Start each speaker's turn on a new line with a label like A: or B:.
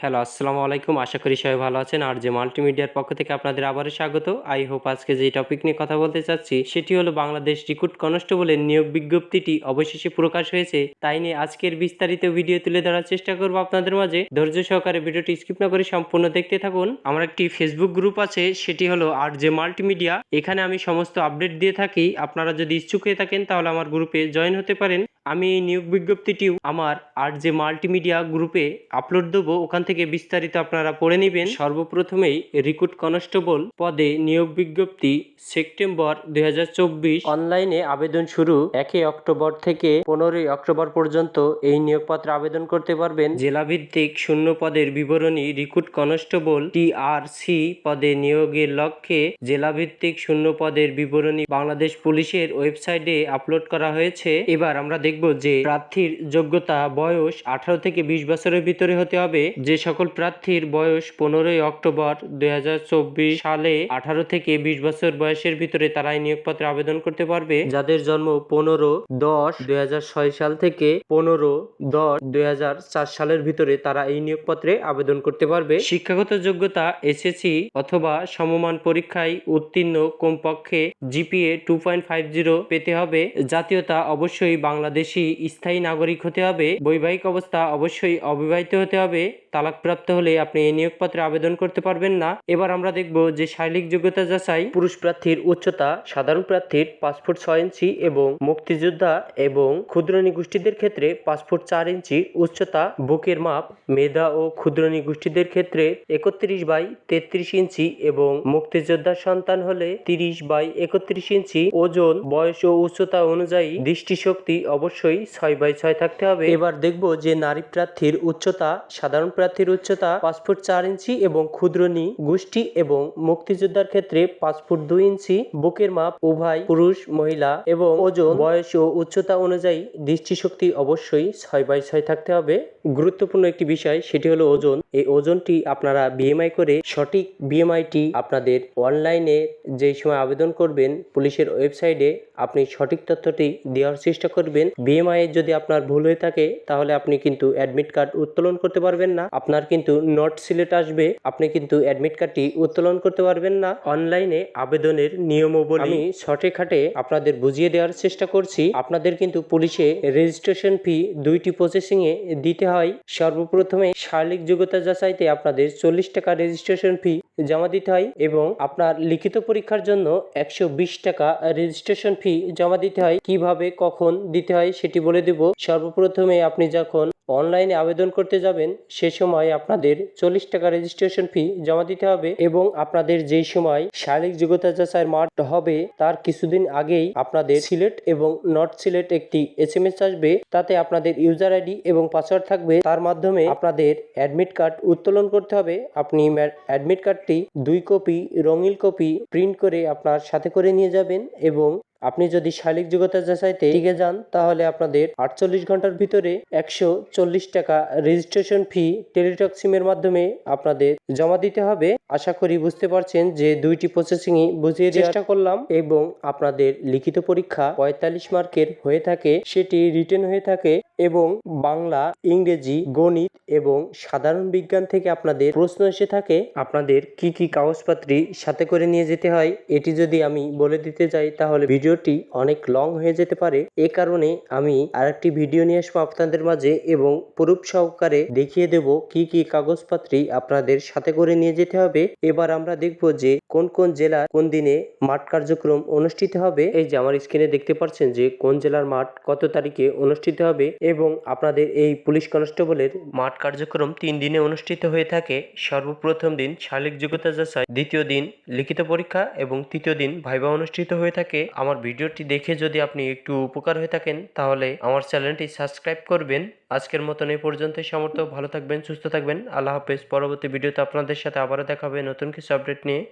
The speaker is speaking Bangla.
A: হ্যালো, আসসালামু আলাইকুম। আশা করি সবাই ভালো আছেন। আর যে মাল্টিমিডিয়ার পক্ষ থেকে আপনাদের আবারও স্বাগত। আই হোপ আজকে যে টপিক নিয়ে কথা বলতে চাচ্ছি, সেটি হলো বাংলাদেশ রিক্রুট কনস্টেবলের নিয়োগ বিজ্ঞপ্তিটি অবশেষে প্রকাশ হয়েছে। তাই নিয়ে আজকের বিস্তারিত ভিডিও তুলে ধরার চেষ্টা করব আপনাদের মাঝে। ধৈর্য সহকারে ভিডিওটি স্কিপ না করে সম্পূর্ণ দেখতে থাকুন। আমার একটি ফেসবুক গ্রুপ আছে, সেটি হলো আর যে মাল্টিমিডিয়া। এখানে আমি সমস্ত আপডেট দিয়ে থাকি। আপনারা যদি ইচ্ছুক হয়ে থাকেন, তাহলে আমার গ্রুপে জয়েন হতে পারেন। আমি এই নিয়োগ বিজ্ঞপ্তিটি আমার আর যে মাল্টিমিডিয়া গ্রুপে আপলোড দেবো, ওখান থেকে বিস্তারিত আপনারা পড়ে নেবেন। সর্বপ্রথমেই রিক্রুট কনস্টেবল পদে নিয়োগ বিজ্ঞপ্তি সেপ্টেম্বর দু হাজার চব্বিশ। অনলাইনে আবেদন শুরু একই অক্টোবর থেকে পনেরোই অক্টোবর পর্যন্ত এই নিয়োগপত্র আবেদন করতে পারবেন। জেলাভিত্তিক শূন্য পদের বিবরণী রিক্রুট কনস্টেবল টিআরসি পদে নিয়োগের লক্ষ্যে জেলাভিত্তিক শূন্য পদের বিবরণী বাংলাদেশ পুলিশের ওয়েবসাইটে আপলোড করা হয়েছে। এবার আমরা দেখব যে প্রার্থীর যোগ্যতা বয়স আঠারো থেকে বিশ বছরের ভিতরে হতে হবে। যে সকল প্রার্থীর বয়স পনেরোই অক্টোবর দুই সালে আঠারো থেকে বিশ বছর বয়সের ভিতরে তারা এই নিয়োগপত্রে আবেদন করতে পারবে। যাদের জন্ম পনেরো দশ দুই সাল থেকে পনেরো দশ দুই সালের ভিতরে তারা এই নিয়োগপত্রে আবেদন করতে পারবে। শিক্ষাগত যোগ্যতা এসএসসি অথবা সমমান পরীক্ষায় উত্তীর্ণ কমপক্ষে GPA two point five zero পেতে হবে। জাতীয়তা অবশ্যই বাংলাদেশি স্থায়ী নাগরিক হতে হবে। বৈবাহিক অবস্থা অবশ্যই অবিবাহিত হতে হবে। তালাকপ্রাপ্ত হলে আপনি এই নিয়োগপত্রে আবেদন করতে পারবেন না। এবার আমরা দেখব যে শারীরিক যোগ্যতা যাচাই, পুরুষ প্রার্থীর উচ্চতা, সাধারণ প্রার্থীর পাসপোর্ট ছয় ইঞ্চি এবং মুক্তিযোদ্ধা এবং ক্ষুদ্রনী গোষ্ঠীদের ক্ষেত্রে পাসপোর্ট চার ইঞ্চি উচ্চতা, বুকের মাপ, মেধা ও ক্ষুদ্রনী গোষ্ঠীদের ক্ষেত্রে একত্রিশ বাই তেত্রিশ ইঞ্চি এবং মুক্তিযোদ্ধার সন্তান হলে তিরিশ বাই একত্রিশ ইঞ্চি। ওজন, বয়স ও উচ্চতা অনুযায়ী দৃষ্টিশক্তি অবশ্যই ছয় বাই ছয় থাকতে হবে। এবার দেখব যে নারী প্রার্থীর উচ্চতা, সাধারণ প্রার্থীর উচ্চতা পাসপোর্ট চার ইঞ্চি এবং ক্ষুদ্রনী গোষ্ঠী এবং মুক্তিযোদ্ধার ক্ষেত্রে পাঁচ ফুট দুই ইঞ্চি, বুকের মাপ উভয় পুরুষ, মহিলা এবং ওজন, বয়স ও উচ্চতা অনুযায়ী দৃষ্টিশক্তি অবশ্যই ছয় বাই ছয় থাকতে হবে। গুরুত্বপূর্ণ একটি বিষয় সেটি হলো ওজন। এই ওজনটি আপনারা বিএমআই করে সঠিক বিএমআইটি আপনাদের অনলাইনে যেই সময় আবেদন করবেন, পুলিশের ওয়েবসাইটে আপনি সঠিক তথ্যটি দেওয়ার চেষ্টা করবেন। বিএমআই যদি আপনার ভুল হয়ে থাকে, তাহলে আপনি কিন্তু অ্যাডমিট কার্ড উত্তোলন করতে পারবেন না। আপনার কিন্তু নট সিলেট আসবে, আপনি কিন্তু অ্যাডমিট কার্ডটি উত্তোলন করতে পারবেন না। অনলাইনে আবেদনের নিয়মাবলী আমি খাটে আপনাদের বুঝিয়ে দেওয়ার চেষ্টা করছি। আপনাদের কিন্তু পুলিশে রেজিস্ট্রেশন ফি দুইটি প্রসেসিং এ দিতে হয়। সর্বপ্রথমে শারীরিক যোগ্যতা যাচাইতে আপনাদের চল্লিশ টাকা রেজিস্ট্রেশন ফি জমা দিতে হয় এবং আপনার লিখিত পরীক্ষার জন্য একশো বিশ টাকা রেজিস্ট্রেশন ফি জমা দিতে হয়। কীভাবে, কখন দিতে হয় সেটি বলে দেব। সর্বপ্রথমে আপনি যখন অনলাইনে আবেদন করতে যাবেন, সে সময় আপনাদের চল্লিশ টাকা রেজিস্ট্রেশন ফি জমা দিতে হবে এবং আপনাদের যেই সময় শারীরিক যোগ্যতা যাচাইয়ের মাঠ হবে, তার কিছুদিন আগেই আপনাদের সিলেট এবং নর্থ সিলেট একটি এস এম এস আসবে। তাতে আপনাদের ইউজার আইডি এবং পাসওয়ার্ড থাকবে। তার মাধ্যমে আপনাদের অ্যাডমিট কার্ড উত্তোলন করতে হবে। আপনি অ্যাডমিট কার্ডটি দুই কপি রঙিন কপি প্রিন্ট করে আপনার সাথে করে নিয়ে যাবেন এবং আপনি যদি শারীরিক যোগ্যতা যাচাইতে টিকে যান, তাহলে আপনাদের আটচল্লিশ ঘণ্টার ভিতরে একশো চল্লিশ টাকা রেজিস্ট্রেশন ফি টেলিটক সিমের মাধ্যমে আপনাদের জমা দিতে হবে। আশা করি বুঝতে পারছেন যে দুইটি প্রসেসিংই বুঝিয়ে চেষ্টা করলাম এবং আপনাদের লিখিত পরীক্ষা পঁয়তাল্লিশ মার্কের হয়ে থাকে, সেটি রিটেন হয়ে থাকে এবং বাংলা, ইংরেজি, গণিত এবং সাধারণ বিজ্ঞান থেকে আপনাদের প্রশ্ন এসে থাকে, আপনাদের কি কি কাগজপত্রী সাথে করে নিয়ে যেতে হয়, এটি যদি আমি বলে দিতে যাই তাহলে ভিডিওটি অনেক লং হয়ে যেতে পারে, এ কারণে আমি আরেকটি ভিডিও নিয়ে আসব আপনাদের মাঝে এবং প্রুফ সহকারে দেখিয়ে দেব কি কি কাগজপত্রী আপনাদের সাথে করে নিয়ে যেতে হবে। এবার আমরা দেখব যে কোন কোন জেলা কোন দিনে মাঠ কার্যক্রম অনুষ্ঠিত হবে। এই যে আমার স্ক্রিনে দেখতে পাচ্ছেন যে কোন জেলার মাঠ কত তারিখে অনুষ্ঠিত হবে এবং আপনাদের এই পুলিশ কনস্টেবলের মাঠ কার্যক্রম তিন দিনে অনুষ্ঠিত হয়ে থাকে। সর্বপ্রথম দিন শারীরিক যোগ্যতা যাচাই, দ্বিতীয় দিন লিখিত পরীক্ষা এবং তৃতীয় দিন ভাইবা অনুষ্ঠিত হয়ে থাকে। আমার ভিডিওটি দেখে যদি আপনি একটু উপকার হয়ে থাকেন, তাহলে আমার চ্যানেলটি সাবস্ক্রাইব করবেন। আজকের মতন এই পর্যন্ত সমর্থ ভালো থাকবেন, সুস্থ থাকবেন। আল্লাহ হাফেজ। পরবর্তী ভিডিওতে আপনাদের সাথে আবারও দেখা হবে নতুন কিছু আপডেট নিয়ে।